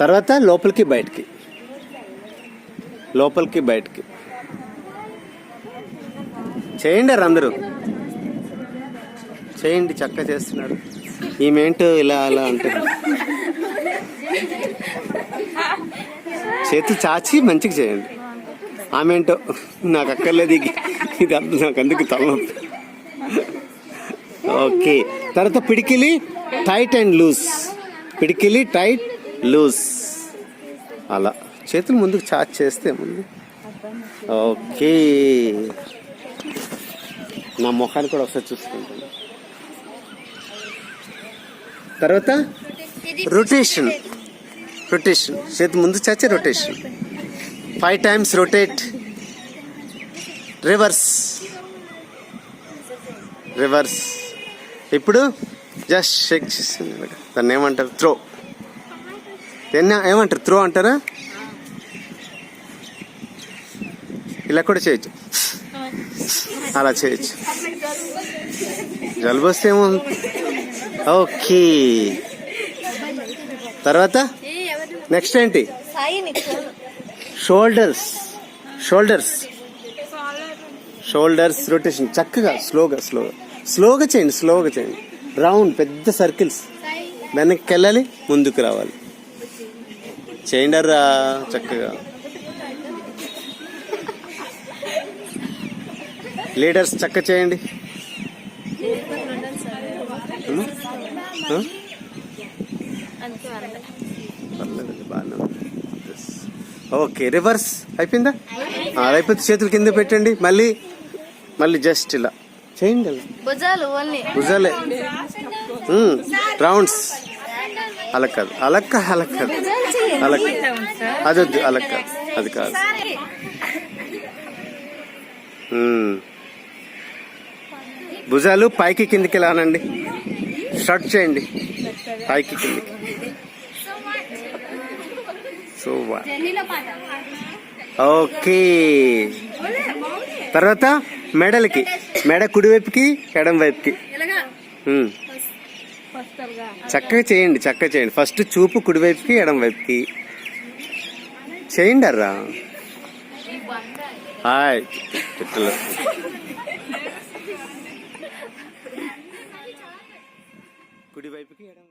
తర్వాత లోపలికి బయటికి. లోపలికి బయటికి. చేయండి అందరూ. చేయండి చక్క చేస్తున్నారు ఈమెంటో ఇలా అలా అంటారు చేతులు చాచి మంచిగా చేయండి. ఆమెంటో నాకు అక్కర్లేదు ఇది ఇది అంత నాకు అందుకు తలనొప్పి. ఓకే. తర్వాత పిడికిలి టైట్ అండ్ లూజ్ పిడికిలి టైట్ లూజ్. అలా. చేతులు ముందుకు చార్జ్ చేస్తే ముందు. ఓకే. నా ముఖాన్ని కూడా ఒకసారి చూసుకుంటాను. తర్వాత రొటేషన్. రొటేషన్. చేతి ముందు చాచే rotation. Five times rotate reverse reverse ఇప్పుడు జస్ట్ షేక్ చేస్తుంది దాన్ని ఏమంటారు? త్రో ఎన్న ఏమంటారు? త్రో అంటారా? ఇలా కూడా చేయొచ్చు. అలా చేయొచ్చు. జలుబు వస్తే ఏమో. ఓకే. తర్వాత? నెక్స్ట్ ఏంటి? షోల్డర్స్ షోల్డర్స్ షోల్డర్స్ రొటేషన్ చక్కగా స్లోగా స్లోగా స్లోగా చేయండి స్లోగా చేయండి. రౌండ్ పెద్ద సర్కిల్స్ వెనక్కి వెళ్ళాలి ముందుకు రావాలి. చేయండి రా చక్కగా. లీడర్స్ చక్క చేయండి. ఓకే రివర్స్ అయిపోయిందా? అయిపోతే చేతులు కింద పెట్టండి మళ్ళీ మళ్ళీ జస్ట్ ఇలా. చేయండి భుజాలు రౌండ్స్ అలా కాదు అలా కాదు అలా కాదు అలా అదొద్దు అది వద్దు అలా అది కాదు. భుజాలు పైకి కిందికి లానండి. షర్ట్ చేయండి. పైకి కిందికి. So okay. తర్వాత మెడలకి మెడ కుడివైపుకి ఎడం వైపుకి చక్కగా చేయండి చక్కగా చేయండి. ఫస్ట్ చూపు కుడివైపుకి ఎడం వైపుకి. చేయండి అర్రా. హాయ్ కుడివైపుకి ఎడం